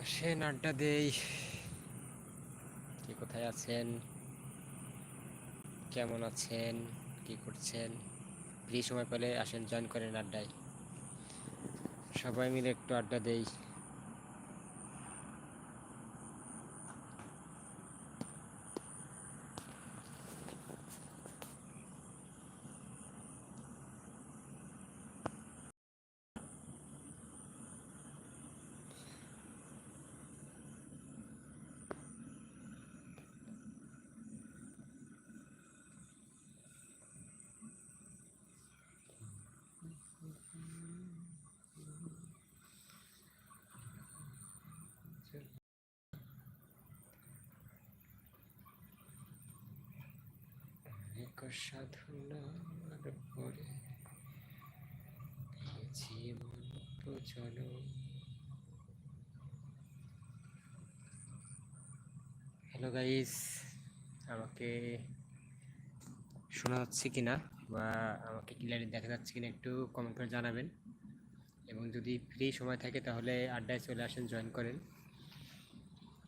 আসেন, আড্ডা দেই। কে কোথায় আছেন? কেমন আছেন? কি করছেন? ফ্রি সময় পেলে আসেন জয়েন করেন আড্ডায়। সবাই মিলে একটু আড্ডা দেই অনেক সাধনার পরে মন্ত্র চলো হ্যালো গাইস আমাকে শোনা যাচ্ছে কিনা বা আমাকে ক্লিয়ারলি দেখা যাচ্ছে কিনা একটু কমেন্ট করে জানাবেন। এবং যদি ফ্রি সময় থাকে তাহলে আড্ডায় চলে আসেন জয়েন করেন।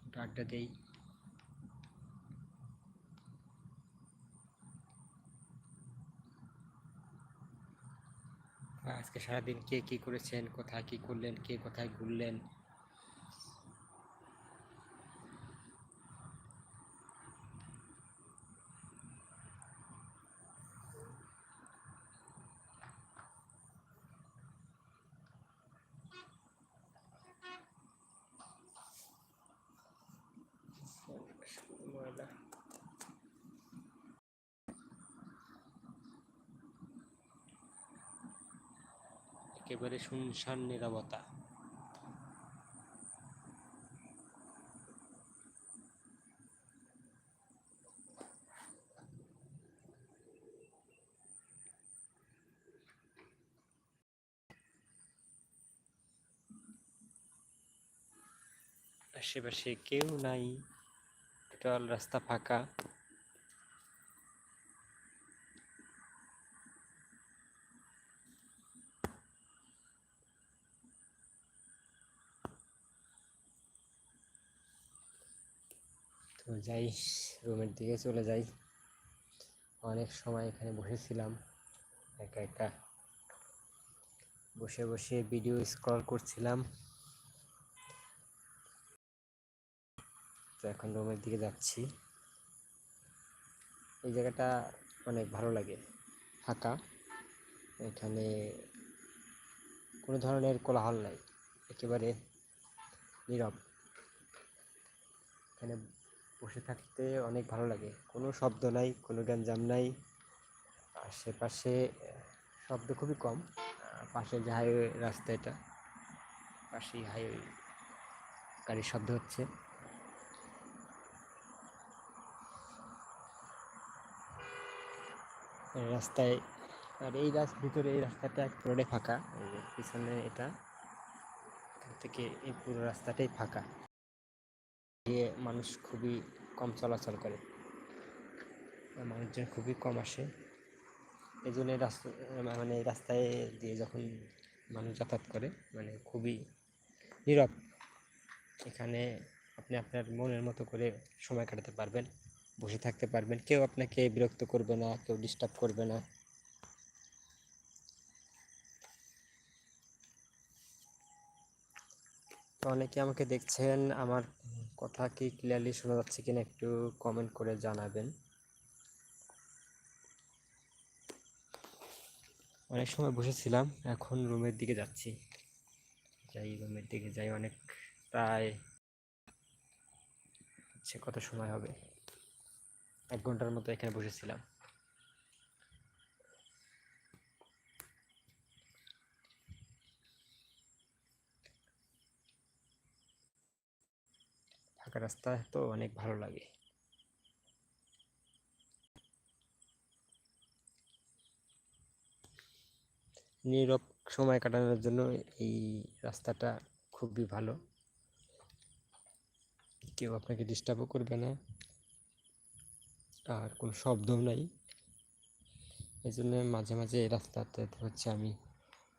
একটু আড্ডা দেই। আজকে সারাদিন কে কি করেছেন কোথায় কি করলেন কে কোথায় ঘুরলেন একেবারে শুনশান নীরবতা। আশেপাশে কেউ নাই টোটাল রাস্তা ফাঁকা তো যাই রুমের দিকে চলে যাই। অনেক সময় এখানে বসেছিলাম। একা একা বসে বসে ভিডিও স্ক্রল করছিলাম। তো এখন রুমের দিকে যাচ্ছি। এই জায়গাটা অনেক ভালো লাগে, ফাঁকা। এখানে কোনো ধরনের কোলাহল নাই, একেবারে নীরব। এখানে বসে থাকতে অনেক ভালো লাগে। কোনো শব্দ নাই, কোনো গ্যাঞ্জাম নাই। আশেপাশে শব্দ খুবই কম। পাশে যে হাইওয়ে রাস্তা এটা, পাশেই হাইওয়ে গাড়ির শব্দ হচ্ছে। রাস্তায়, আর এই রাস্তার ভিতরে এই রাস্তাটা এক রোডে ফাঁকা। পিছনে এটা থেকে এই পুরো রাস্তাটাই ফাঁকা। দিয়ে মানুষ খুবই কম চলাচল করে মানুষজন খুবই কম আসে। এই জন্য রাস্তা মানে রাস্তায় দিয়ে যখন মানুষ যাতায়াত করে মানে খুবই নীরব। এখানে আপনি আপনার মনের মতো করে সময় কাটাতে পারবেন, বসে থাকতে পারবেন। কেউ আপনাকে বিরক্ত করবে না, কেউ ডিস্টার্ব করবে না। তো অনেকে আমাকে দেখছেন, আমার কথা কি ক্লিয়ারলি শোনা যাচ্ছে কিনা একটু কমেন্ট করে জানাবেন। অনেক সময় বসেছিলাম, এখন রুমের দিকে যাচ্ছি। যাই রুমের দিকে যাই, অনেক প্রায় সে কত সময় হবে? এক ঘণ্টার মতো এখানে বসেছিলাম। ফাঁকা রাস্তা তো অনেক ভালো লাগে। নীরব সময় কাটানোর জন্য এই রাস্তাটা খুবই ভালো। কেউ আপনাকে ডিস্টার্বও করবে না। আর কোনো শব্দও নাই। এই জন্য মাঝে মাঝে এই রাস্তাতে হচ্ছে আমি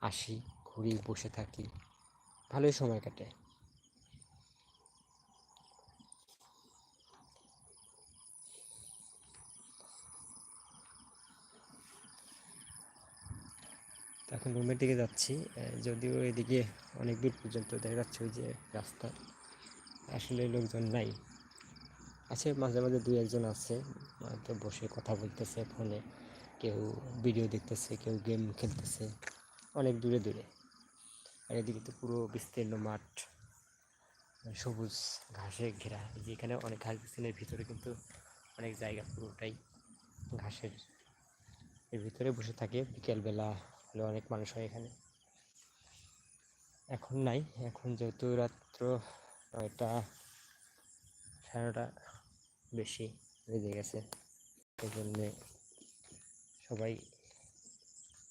আসি, ঘুরি, বসে থাকি। ভালোই সময় কাটে। এখন রুমের দিকে যাচ্ছি যদিও এদিকে অনেক দূর পর্যন্ত দেখা যাচ্ছে ওই যে রাস্তা। আসলে লোকজন নাই। আছে, মাঝে মাঝে দুই একজন আছে, হয়তো বসে কথা বলতেছে ফোনে, কেউ ভিডিও দেখতেছে, কেউ গেম খেলতেছে, অনেক দূরে দূরে। আর এদিকে তো পুরো বিস্তীর্ণ মাঠ, সবুজ ঘাসে ঘেরা। যেখানে অনেক ঘাস বিস্তীর্ণের ভিতরে কিন্তু অনেক জায়গা পুরোটাই ঘাসের। এর ভিতরে বসে থাকে বিকেলবেলা হলে অনেক মানুষ হয় এখানে। এখন নাই, এখন যেহেতু রাত্র নয়টা, সাড়ে বেশি বেজে গেছে এই জন্যে সবাই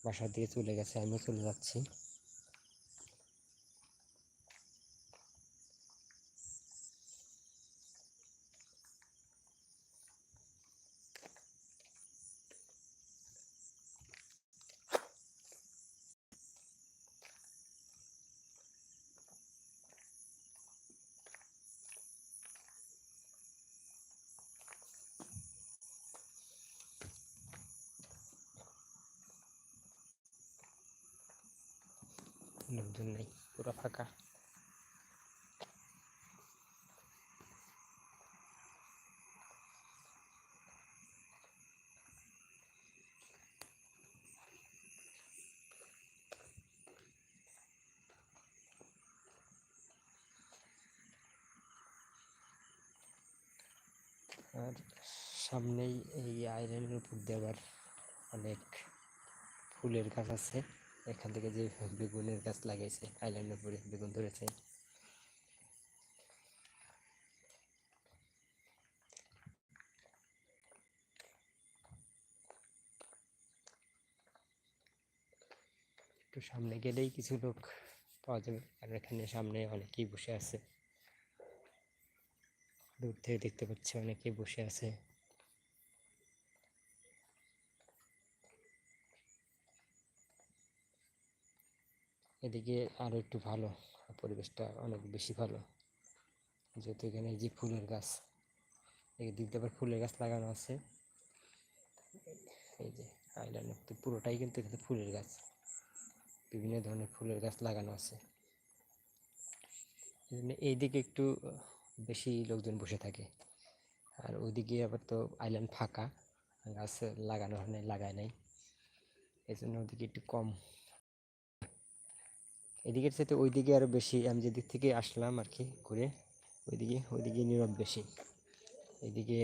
বাসার দিকে চলে গেছে, আমিও চলে যাচ্ছি। লোকজন নেই পুরো ফাঁকা। আর সামনেই এই আইল্যান্ডের উপর আবার অনেক ফুলের গাছ আছে। এখান থেকে যে বেগুনের গাছ লাগাইছে, আইল্যান্ডের উপরে বেগুন ধরেছে। একটু সামনে গেলেই কিছু লোক পাওয়া যাবে কারণ এখানে সামনে অনেকেই বসে আছে। দূর থেকে দেখতে পাচ্ছি অনেকেই বসে আছে। এদিকে আরও একটু ভালো, পরিবেশটা অনেক বেশি ভালো। যেহেতু এখানে এই যে ফুলের গাছ এদিক দিয়ে আবার ফুলের গাছ লাগানো আছে। এই যে আইল্যান্ডের মধ্যে পুরোটাই কিন্তু এখানে ফুলের গাছ। বিভিন্ন ধরনের ফুলের গাছ লাগানো আছে। এই এইদিকে একটু বেশি লোকজন বসে থাকে। আর ওইদিকে আবার তো আইল্যান্ড ফাঁকা, গাছ লাগানো হয় লাগায় নাই। এই জন্য ওদিকে একটু কম এদিকের সাথে ওইদিকে আরও বেশি, আমি যেদিক থেকে আসলাম আর কি ঘুরে, ওইদিকে ওইদিকে নীরব বেশি। এদিকে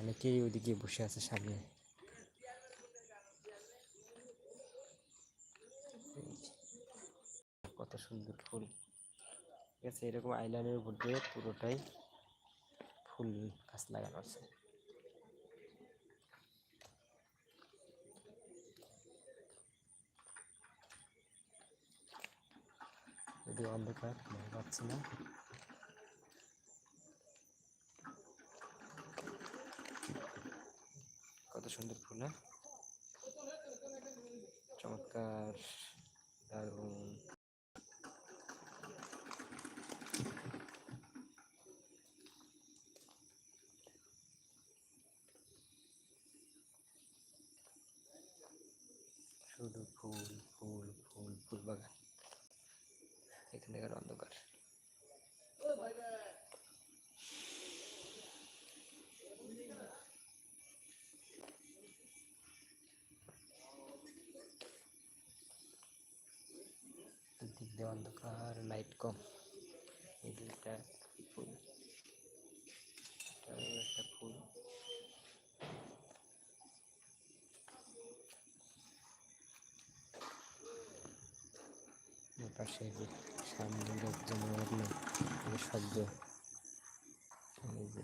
অনেকেই ওইদিকে বসে আছে সামনে। কত সুন্দর ফুল। ঠিক আছে, এরকম আইল্যান্ডের উপর দিয়ে পুরোটাই ফুল গাছ লাগানো আছে। যদিও অন্ধকার দেখা পাচ্ছি না কত সুন্দর ফুল হ্যাঁ চমৎকার দারুণ শুধু ফুল ফুল বাগান এখানকার অন্ধকার দিক দিয়ে অন্ধকার লাইট কম। এই দুইটা ফুল। একটা ফুল। পাশে সামনে লোকজন শব্দ এই যে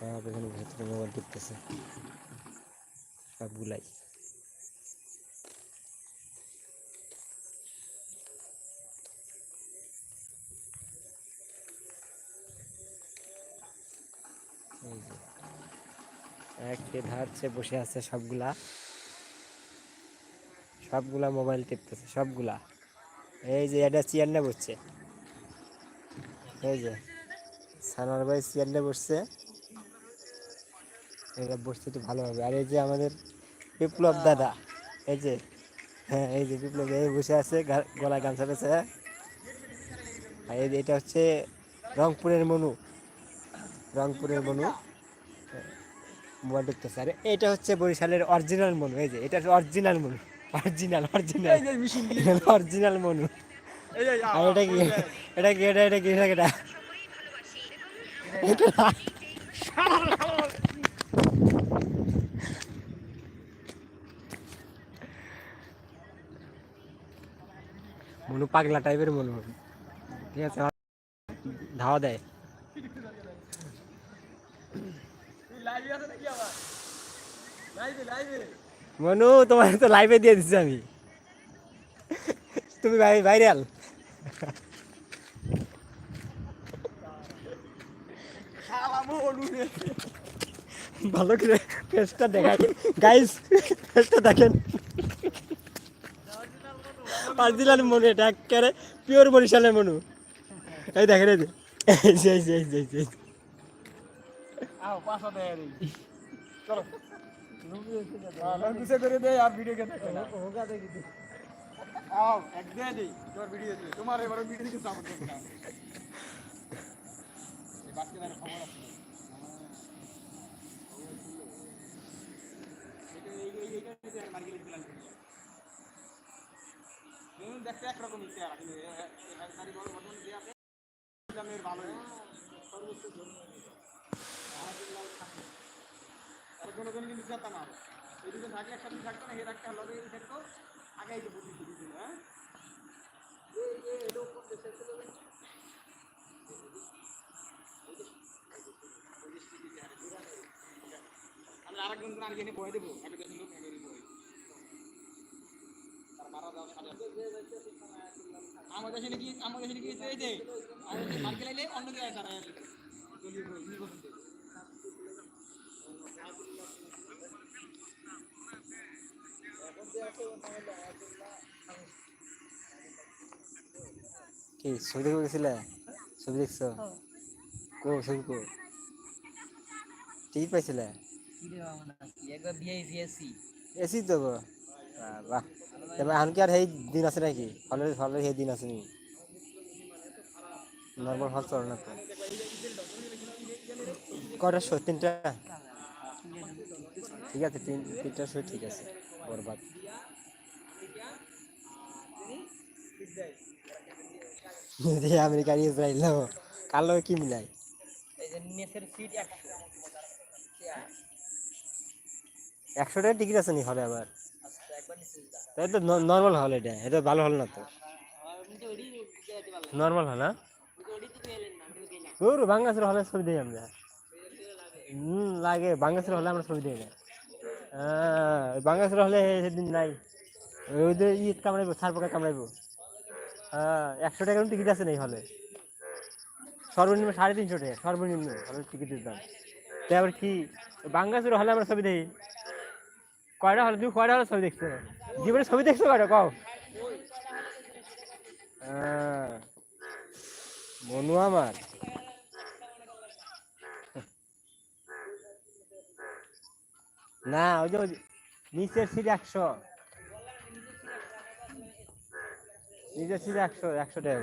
সব এখানে ভেতরে মোবাইল টিপতেছে সবগুলাই একে ধারছে, বসে আছে সবগুলা। সবগুলা মোবাইল টিপতেছে, সবগুলা। এই যে, এটা চেয়ার বসছে। এই যে, সানার ভাই চেয়ারটা বসছে। এটা বসতে একটু ভালো হবে। আর এই যে আমাদের বিপ্লব দাদা এই যে হ্যাঁ এই যে বিপ্লব এই বসে আছে গলায় গামছা পেছে আর এই যে এটা হচ্ছে রংপুরের মনু রংপুরের মনু মোবাইল দেখতেছে আর এটা হচ্ছে বরিশালের অরিজিনাল মনু এই যে এটা হচ্ছে অরিজিনাল মনু অরিজিনাল অরিজিনাল অরিজিনাল মনু। আর এটা কি এটা কি এটা এটা কি এটা এটা মনু পাগলা টাইপের মনু ঠিক আছে ধাওয়া দেয়। মনু, তোমার তো লাইভে দিয়ে দিচ্ছি আমি। তুমি ভাই ভাইরাল ভালো করে ফেসটা দেখাই। গাইস ফেসটা দেখেন। অরিজিনাল মনু এটা একেবারে পিওর বরিশালের মনু এই দেখেন এই যে এই এই এই তোমার দেখতে একরকমই চেহারা, কিন্তু দামের ভালোই। আর কোনো কোনো কিন্তু যেত না। এই দুজন থাকলে একসাথে থাকতো না হে রাখতে লগে এই থাকতো আগে এই যে বুদ্ধি বুদ্ধি দিল হ্যাঁ আমি আরেকজন আগে বয়ে দেবো মারা দাও সাজা আমাদের দেশে কি আমাদের দেশে কি এই যে আমাদের মার্কে লাইলে অন্য জায়গায় তারা কি ছবি দেখে গেছিলে ছবি দেখছ কো ছবি কো টিকিট পাইছিলে একবার এসি তো বাহ। এবার এখন কি আর সেই দিন আছে নাকি? হলের হলের সেই দিন আছে নি নর্মাল হল চলে না তো। কটার তিনটা? ঠিক আছে, তিন তিনটার শো ঠিক আছে, বরবাদ। আমেরিকার ইসরায়েল কালো কি মিলাই একশো টাকা টিকিট আছে নি হলে আবার? তো নর্মাল হল এটা এটা ভালো হল না তো। নর্মাল হল না না বাংলাদেশের হলে ছবি দিই আমরা। হুম লাগে, বাংলাদেশের হলে আমরা ছবি দিই না। হ্যাঁ বাংলাদেশের হলে সেদিন নাই। যে ঈদ কামড়াইবো সার পোকা কামড়াইবো। হ্যাঁ একশো টাকার টিকিট আছে নেই হলে সর্বনিম্ন সাড়ে তিনশো টাকা, সর্বনিম্ন হলের টিকিটের দাম। আবার কি, বাংলাদেশের হলে আমরা ছবি দিই? কয়টা হলে তুমি কয়টা হলে ছবি দেখছ? জীবনে ছবি দেখছ কয়টা কও। হ্যাঁ। মনু আমার। না, ওই যে নিচের সিট একশো। নিচের সিট একশো একশো টাকা